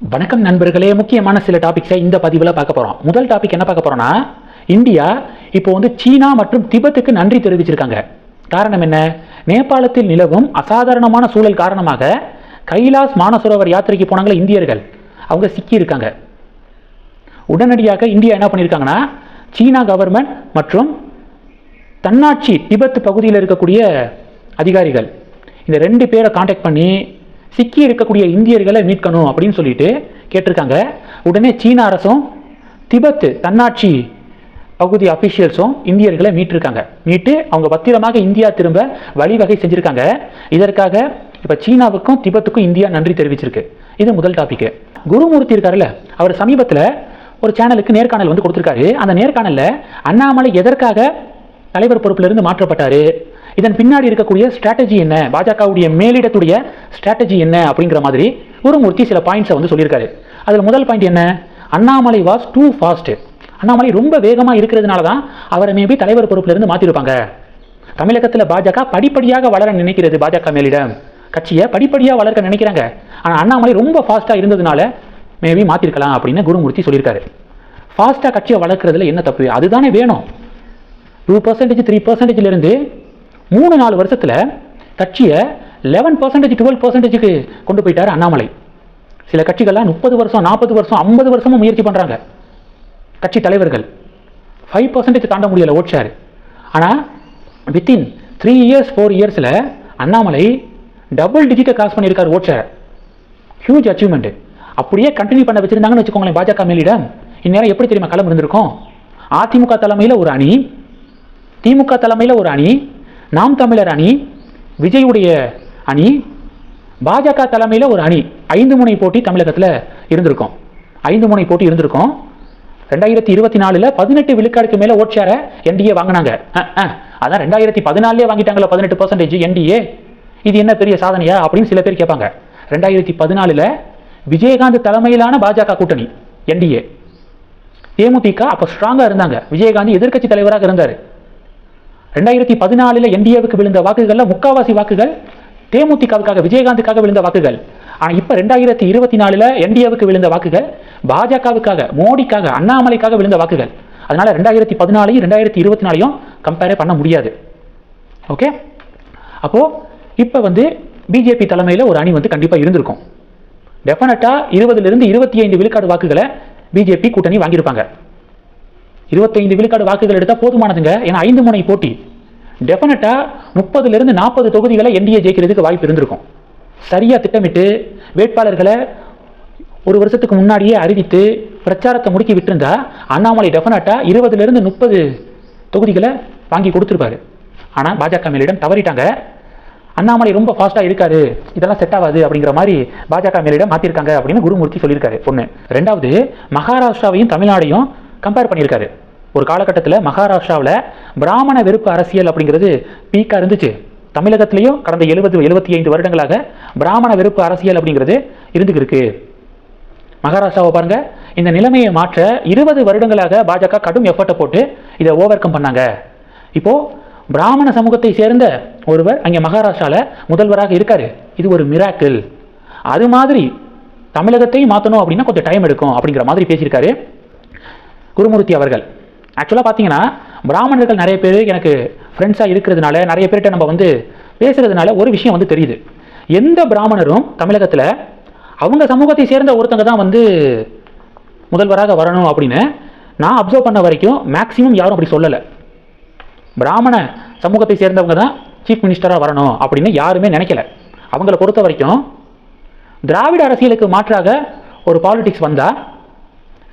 வணக்கம் நண்பர்களே முக்கியமான சில டாபிக்ஸை இந்த பதிவில் பார்க்க போகிறோம் முதல் டாபிக் என்ன பார்க்க போகிறோம்னா இந்தியா இப்போ வந்து சீனா மற்றும் திபெத்துக்கு நன்றி தெரிவிச்சிருக்காங்க. காரணம் என்ன? நேபாளத்தில் நிலவும் அசாதாரணமான சூழல் காரணமாக கைலாஸ் மானசரோவர் யாத்திரைக்கு போனாங்களே இந்தியர்கள். அவங்க சிக்கியிருக்காங்க. உடனடியாக இந்தியா என்ன பண்ணியிருக்காங்கன்னா சீனா கவர்மெண்ட் மற்றும் தன்னாட்சி திபெத் பகுதியில் இருக்கக்கூடிய அதிகாரிகள் இந்த ரெண்டு பேரை காண்டாக்ட் பண்ணி சிக்கி இருக்கக்கூடிய இந்தியர்களை மீட்கணும் அப்படின்னு சொல்லிட்டு கேட்டிருக்காங்க. உடனே சீன அரசும் திபெத் தன்னாட்சி பகுதி அஃபிஷியல்ஸும் இந்தியர்களை மீட்டிருக்காங்க. மீட்டு அவங்க பத்திரமாக இந்தியா திரும்ப வழிவகை செஞ்சுருக்காங்க. இதற்காக இப்போ சீனாவுக்கும் திபெத்துக்கும் இந்தியா நன்றி தெரிவிச்சிருக்கு. இது முதல் டாப்பிக்கு குருமூர்த்தி இருக்காருல்ல அவர் சமீபத்தில் ஒரு சேனலுக்கு நேர்காணல் வந்து கொடுத்துருக்காரு. அந்த நேர்காணலில் அண்ணாமலை எதற்காக தலைவர் பொறுப்பிலிருந்து மாற்றப்பட்டார்? இதன் பின்னாடி இருக்கக்கூடிய ஸ்ட்ராட்டஜி என்ன? பாஜகவுடைய மேலிடத்துடைய ஸ்ட்ராட்டஜி என்ன அப்படிங்கிற மாதிரி குருமூர்த்தி சில பாயிண்ட்ஸை வந்து சொல்லியிருக்காரு. அதில் முதல் பாயிண்ட் என்ன? Annamalai was too fast Annamalai ரொம்ப வேகமாக இருக்கிறதுனால தான் அவரை மேபி தலைவர் பொறுப்பிலிருந்து மாற்றிருப்பாங்க தமிழகத்தில் பாஜக படிப்படியாக வளர நினைக்கிறது பாஜக மேலிடம். கட்சியை படிப்படியாக வளர்க்க நினைக்கிறாங்க. ஆனால் அண்ணாமலை ரொம்ப ஃபாஸ்ட்டாக இருந்ததுனால மேபி மாற்றிருக்கலாம் அப்படின்னு குருமூர்த்தி சொல்லியிருக்காரு. ஃபாஸ்ட்டாக கட்சியை வளர்க்குறதுல என்ன தப்பு? அதுதானே வேணும். டூ பர்சன்டேஜ் த்ரீ பர்சன்டேஜ்லேருந்து மூணு நாலு வருஷத்தில் கட்சியை லெவன் பர்சன்டேஜ் டுவெல் பர்சன்டேஜுக்கு கொண்டு போயிட்டார் அண்ணாமலை. சில கட்சிகள்லாம் முப்பது வருஷம் நாற்பது வருஷம் ஐம்பது வருஷமும் முயற்சி பண்ணுறாங்க கட்சி தலைவர்கள். ஃபைவ் பர்சன்டேஜ் தாண்ட முடியலை ஓட் ஆனால் வித்தின் த்ரீ இயர்ஸ் ஃபோர் இயர்ஸில் அண்ணாமலை டபுள் டிஜிட்டை கிராஸ் பண்ணியிருக்கார் ஓட் ஹியூஜ் அச்சீவ்மெண்ட்டு அப்படியே கண்டினியூ பண்ண வச்சுருந்தாங்கன்னு வச்சுக்கோங்களேன் பாஜக மேலிடம். இந்நேரம் எப்படி தெரியுமா களம் இருந்திருக்கும்? அதிமுக தலைமையில் ஒரு அணி திமுக தலைமையில் ஒரு அணி நாம் தமிழர் அணி விஜயுடைய அணி பாஜக தலைமையில் ஒரு அணி ஐந்து முனை போட்டி தமிழகத்தில் இருந்திருக்கும். ஐந்து முனை போட்டி இருந்திருக்கும். ரெண்டாயிரத்தி இருபத்தி நாலில் பதினெட்டு விழுக்காடுக்கு மேலே ஓட் என்டிஏ வாங்கினாங்க. அதான் ரெண்டாயிரத்தி பதினாலே வாங்கிட்டாங்களா பதினெட்டு பர்சன்டேஜ் என்டிஏ இது என்ன பெரிய சாதனையா அப்படின்னு சில பேர் கேட்பாங்க. ரெண்டாயிரத்தி பதினாலில் விஜயகாந்த் தலைமையிலான பாஜக கூட்டணி என்டிஏ தேமுதிக அப்போ ஸ்ட்ராங்காக இருந்தாங்க. விஜயகாந்த் எதிர்க்கட்சி தலைவராக இருந்தார். ரெண்டாயிரத்தி பதினாலில் என்டிஏவுக்கு விழுந்த வாக்குகளில் முக்காவாசி வாக்குகள் தேமுதிகவுக்காக விஜயகாந்துக்காக விழுந்த வாக்குகள். ஆனால் இப்போ ரெண்டாயிரத்தி இருபத்தி நாலில் என்டிஏவுக்கு விழுந்த வாக்குகள் பாஜகவுக்காக மோடிக்காக அண்ணாமலைக்காக விழுந்த வாக்குகள். அதனால் ரெண்டாயிரத்தி பதினாலையும் ரெண்டாயிரத்தி இருபத்தி நாலையும் கம்பேரே பண்ண முடியாது. ஓகே அப்போது இப்போ வந்து பிஜேபி தலைமையில் ஒரு அணி வந்து கண்டிப்பாக இருந்திருக்கும். டெஃபினட்டாக இருபதுலேருந்து இருபத்தி ஐந்து விழுக்காடு வாக்குகளை பிஜேபி கூட்டணி வாங்கியிருப்பாங்க. இருபத்தைந்து விழுக்காடு வாக்குகள் எடுத்தால் போதுமானதுங்க. ஏன்னா ஐந்து முனை போட்டி. டெஃபினட்டாக முப்பதுலேருந்து நாற்பது தொகுதிகளை என்டிஏ ஜெயிக்கிறதுக்கு வாய்ப்பு இருந்திருக்கும். சரியாக திட்டமிட்டு வேட்பாளர்களை ஒரு வருஷத்துக்கு முன்னாடியே அறிவித்து பிரச்சாரத்தை முடுக்கி விட்டுருந்தா அண்ணாமலை டெஃபினட்டாக இருபதுலேருந்து முப்பது தொகுதிகளை வாங்கி கொடுத்துருப்பாரு. ஆனால் பாஜக மேலிடம் தவறிட்டாங்க. அண்ணாமலை ரொம்ப ஃபாஸ்ட்டாக இருக்காரு. இதெல்லாம் செட் ஆகாது அப்படிங்கிற மாதிரி பாஜக மேலிடம் மாற்றிருக்காங்க அப்படின்னு குருமூர்த்தி சொல்லியிருக்காரு. ஒன்று ரெண்டாவது மகாராஷ்டிராவையும் தமிழ்நாடையும் கம்பேர் பண்ணியிருக்காரு. ஒரு காலகட்டத்தில் மகாராஷ்டிராவில் பிராமண வெறுப்பு அரசியல் அப்படிங்கிறது பீக்காக இருந்துச்சு. தமிழகத்திலையும் கடந்த எழுபது எழுபத்தி ஐந்து வருடங்களாக பிராமண வெறுப்பு அரசியல் அப்படிங்கிறது இருந்துக்கு இருக்கு. மகாராஷ்டிராவை பாருங்க இந்த நிலைமையை மாற்ற இருபது வருடங்களாக பாஜக கடும் எஃபர்ட்டை போட்டு இதை ஓவர் கம் பண்ணாங்க. இப்போ பிராமண சமூகத்தை சேர்ந்த ஒருவர் அங்கே மகாராஷ்டிராவில் முதல்வராக இருக்காரு. இது ஒரு மிராக்கிள் அது மாதிரி தமிழகத்தையும் மாற்றணும் அப்படின்னா கொஞ்சம் டைம் எடுக்கும் அப்படிங்கிற மாதிரி பேசியிருக்காரு. குருமூர்த்தி அவர்கள். ஆக்சுவலாக பார்த்தீங்கன்னா பிராமணர்கள் நிறைய பேர் எனக்கு ஃப்ரெண்ட்ஸாக இருக்கிறதுனால நிறைய பேர்கிட்ட நம்ம வந்து பேசுகிறதுனால ஒரு விஷயம் வந்து தெரியுது. எந்த பிராமணரும் தமிழகத்தில் அவங்க சமூகத்தை சேர்ந்த ஒருத்தங்க தான் வந்து முதல்வராக வரணும் அப்படின்னு நான் அப்சர்வ் பண்ண வரைக்கும் மேக்ஸிமம் யாரும் அப்படி சொல்லலை. பிராமண சமூகத்தை சேர்ந்தவங்க தான் சீஃப் மினிஸ்டராக வரணும் அப்படின்னு யாருமே நினைக்கல. அவங்கள பொறுத்த வரைக்கும் திராவிட அரசியலுக்கு மாற்றாக ஒரு பாலிடிக்ஸ் வந்தால்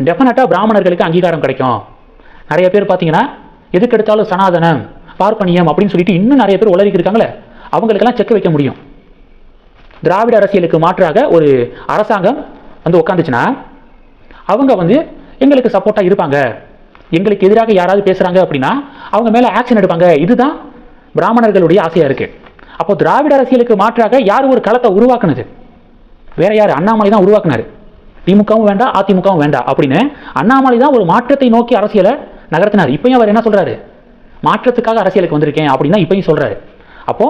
டெஃபினட்டாக பிராமணர்களுக்கு அங்கீகாரம் கிடைக்கும். நிறைய பேர் பார்த்தீங்கன்னா எதுக்கெடுத்தாலும் சனாதனம் பார்ப்பனியம் அப்படின்னு சொல்லிட்டு இன்னும் நிறைய பேர் உலகிக்கு இருக்காங்களே அவங்களுக்கெல்லாம் செக் வைக்க முடியும். திராவிட அரசியலுக்கு மாற்றாக ஒரு அரசாங்கம் வந்து உட்காந்துச்சுன்னா அவங்க வந்து எங்களுக்கு சப்போர்ட்டாக இருப்பாங்க. எங்களுக்கு எதிராக யாராவது பேசுகிறாங்க அப்படின்னா அவங்க மேலே ஆக்ஷன் எடுப்பாங்க. இதுதான் பிராமணர்களுடைய ஆசையாக இருக்குது அப்போ திராவிட அரசியலுக்கு மாற்றாக யார் ஒரு களத்தை உருவாக்குனது? வேற யார்? அண்ணாமலை தான் உருவாக்குனாரு. திமுகவும் வேண்டாம் அதிமுகவும் வேண்டாம் அப்படின்னு அண்ணாமலை தான் ஒரு மாற்றத்தை நோக்கி அரசியலை நகர்த்தினார். இப்பயும் அவர் என்ன சொல்றாரு? மாற்றத்துக்காக அரசியலுக்கு வந்திருக்கேன் அப்படின்னு தான் இப்பயும் சொல்றாரு. அப்போ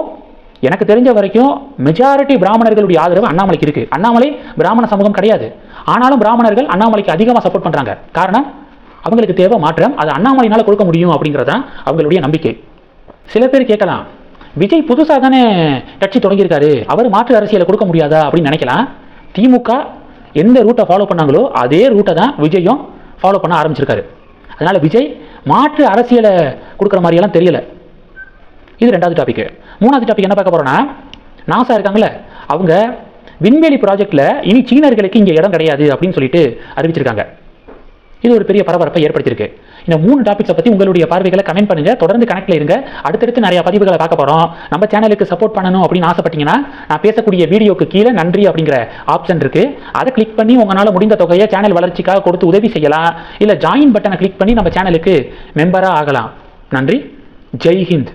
எனக்கு தெரிஞ்ச வரைக்கும் மெஜாரிட்டி பிராமணர்களுடைய ஆதரவு அண்ணாமலைக்கு இருக்கு. அண்ணாமலை பிராமண சமூகம் கிடையாது. ஆனாலும் பிராமணர்கள் அண்ணாமலைக்கு அதிகமாக சப்போர்ட் பண்றாங்க. காரணம் அவங்களுக்கு தேவை மாற்றம். அது அண்ணாமலையினால கொடுக்க முடியும் அப்படிங்கிறது தான் அவங்களுடைய நம்பிக்கை. சில பேர் கேட்கலாம் விஜய் புதுசாக தானே கட்சி தொடங்கியிருக்காரு. அவர் மாற்று அரசியலை கொடுக்க முடியாதா அப்படின்னு நினைக்கலாம். திமுக எந்த ரூட்டை ஃபாலோ பண்ணாங்களோ அதே ரூட்டை தான் விஜயும் ஃபாலோ பண்ண ஆரம்பிச்சிருக்காரு. அதனால் விஜய் மாற்று அரசியலை கொடுக்குற மாதிரியெல்லாம் தெரியல. இது ரெண்டாவது டாபிக் மூணாவது டாபிக் என்ன பார்க்க போகிறோன்னா நாசா இருக்காங்கல்ல அவங்க விண்வெளி ப்ராஜெக்டில் இனி சீனர்களுக்கு இங்கே இடம் கிடையாது அப்படின்னு சொல்லிட்டு அறிவிச்சிருக்காங்க. இது ஒரு பெரிய பரபரப்பை ஏற்படுத்தியிருக்கு. இந்த மூணு டாபிக்ஸை பற்றி உங்களுடைய பார்வைகளை கமெண்ட் பண்ணுங்க. தொடர்ந்து கனெக்ட்ல இருங்க. அடுத்தடுத்து நிறைய பதிவுகளை பார்க்க போகிறோம் நம்ம சேனலுக்கு சப்போர்ட் பண்ணணும் அப்படின்னு ஆசைப்பட்டீங்கன்னா நான் பேசக்கூடிய வீடியோக்கு கீழே நன்றி அப்படிங்கிற ஆப்ஷன் இருக்கு. அதை கிளிக் பண்ணி உங்களால் முடிந்த தொகையை சேனல் வளர்ச்சிக்காக கொடுத்து உதவி செய்யலாம். இல்லை ஜாயின் பட்டனை கிளிக் பண்ணி நம்ம சேனலுக்கு மெம்பராக ஆகலாம். நன்றி. ஜெய் ஹிந்த்.